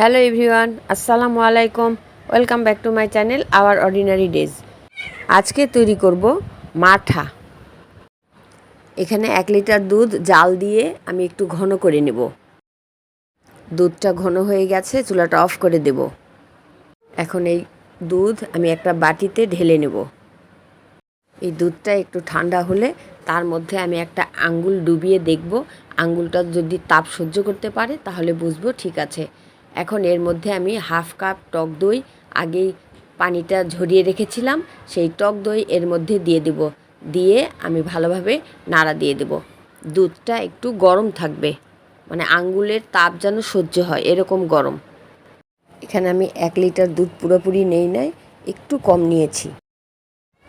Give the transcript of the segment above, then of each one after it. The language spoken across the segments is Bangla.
হ্যালো এভরিওয়ান, আসসালামু আলাইকুম। Welcome back to my channel, our ordinary days. আজকে তৈরি করব মাঠা। এখানে এক লিটার দুধ জাল দিয়ে আমি একটু ঘন করে নেব। দুধটা ঘন হয়ে গেছে, চুলাটা অফ করে দেব। এখন এই দুধ আমি একটা বাটিতে ঢেলে নেব। এই দুধটা একটু ঠান্ডা হলে তার মধ্যে আমি একটা আঙ্গুল ডুবিয়ে দেখব। আঙ্গুলটা যদি তাপ সহ্য করতে পারে, তাহলে বুঝব ঠিক আছে। এখন এর মধ্যে আমি হাফ কাপ টক দই, আগেই পানিটা ঝরিয়ে রেখেছিলাম, সেই টক দই এর মধ্যে দিয়ে দেব। দিয়ে আমি ভালোভাবে নাড়া দিয়ে দেব। দুধটা একটু গরম থাকবে মানে আঙ্গুলের তাপ যেন সহ্য হয়, এরকম গরম। এখানে আমি এক লিটার দুধ পুরোপুরি নেই, নাই, একটু কম নিয়েছি।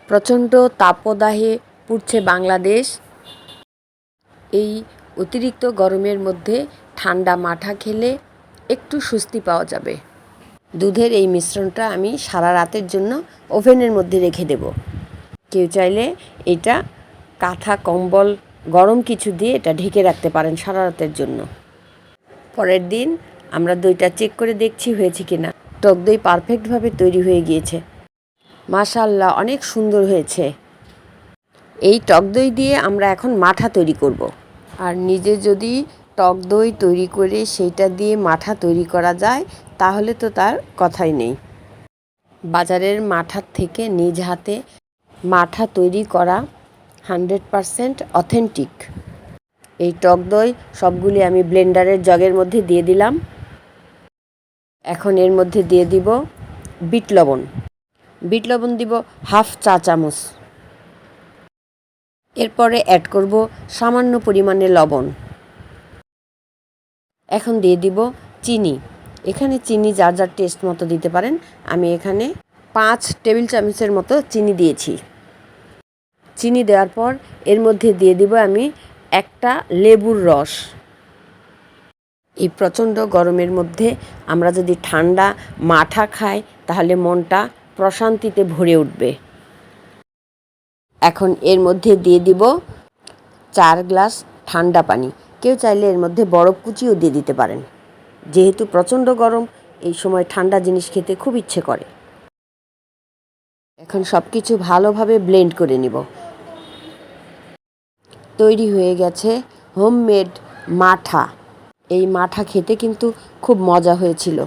প্রচণ্ড তাপদাহে পুড়ছে বাংলাদেশ। এই অতিরিক্ত গরমের মধ্যে ঠান্ডা মাঠা খেলে একটু স্বস্তি পাওয়া যাবে। দুধের এই মিশ্রণটা আমি সারা রাতের জন্য ওভেনের মধ্যে রেখে দেব। কেউ চাইলে এটা কাঁথা কম্বল গরম কিছু দিয়ে এটা ঢেকে রাখতে পারেন সারা রাতের জন্য। পরের দিন আমরা দইটা চেক করে দেখছি হয়েছে কি না টক দই পারফেক্টভাবে তৈরি হয়ে গিয়েছে। মাশাল্লাহ অনেক সুন্দর হয়েছে। এই টক দই দিয়ে আমরা এখন মাঠা তৈরি করব। আর নিজে যদি টক দই তৈরি করে সেইটা দিয়ে মাঠা তৈরি করা যায়, তাহলে তো তার কথাই নেই। বাজারের মাঠার থেকে নিজ হাতে মাঠা তৈরি করা হান্ড্রেড পারসেন্ট অথেন্টিক। এই টক দই সবগুলি আমি ব্লেন্ডারের জগের মধ্যে দিয়ে দিলাম। এখন এর মধ্যে দিয়ে দিব বিট লবণ। বিট লবণ দিব হাফ চা চামচ। এরপরে অ্যাড করব সামান্য পরিমাণে লবণ। এখন দিয়ে দিব চিনি। এখানে চিনি যার যার টেস্ট মতো দিতে পারেন। আমি এখানে পাঁচ টেবিল চামচের মতো চিনি দিয়েছি। চিনি দেওয়ার পর এর মধ্যে দিয়ে দিব আমি একটা লেবুর রস। এই প্রচণ্ড গরমের মধ্যে আমরা যদি ঠান্ডা মাঠা খাই, তাহলে মনটা প্রশান্তিতে ভরে উঠবে। এখন এর মধ্যে দিয়ে দিব চার গ্লাস ঠান্ডা পানি। কেউ চাইলে এর মধ্যে বরফ কুচিও দিয়ে দিতে পারেন। যেহেতু প্রচণ্ড গরম, এই সময় ঠান্ডা জিনিস খেতে খুব ইচ্ছে করে। এখন সব কিছু ভালোভাবে ব্লেন্ড করে নিব। তৈরি হয়ে গেছে হোমমেড মাঠা। এই মাঠা খেতে কিন্তু খুব মজা হয়েছিল।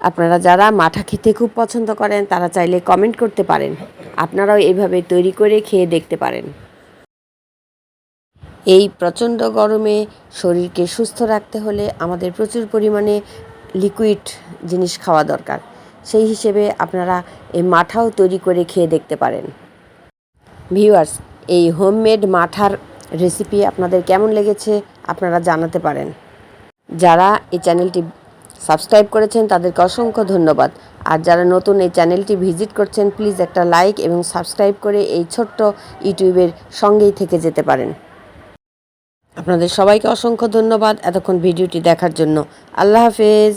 আপনারা যারা মাঠা খেতে খুব পছন্দ করেন, তারা চাইলে কমেন্ট করতে পারেন। আপনারাও এইভাবে তৈরি করে খেয়ে দেখতে পারেন। এই প্রচণ্ড গরমে শরীরকে সুস্থ রাখতে হলে আমাদের প্রচুর পরিমাণে লিকুইড জিনিস খাওয়া দরকার। সেই হিসেবে আপনারা এই মাঠাও তৈরি করে খেয়ে দেখতে পারেন। ভিউয়ার্স, এই হোমমেড মাঠার রেসিপি আপনাদের কেমন লেগেছে আপনারা জানাতে পারেন। যারা এই চ্যানেলটি সাবস্ক্রাইব করেছেন, তাদেরকে অসংখ্য ধন্যবাদ। আর যারা নতুন এই চ্যানেলটি ভিজিট করছেন, প্লিজ একটা লাইক এবং সাবস্ক্রাইব করে এই ছোট্ট ইউটিউবের সঙ্গেই থেকে যেতে পারেন। আপনাদের সবাইকে অসংখ্য ধন্যবাদ এতক্ষণ ভিডিওটি দেখার জন্য। আল্লাহ হাফেজ।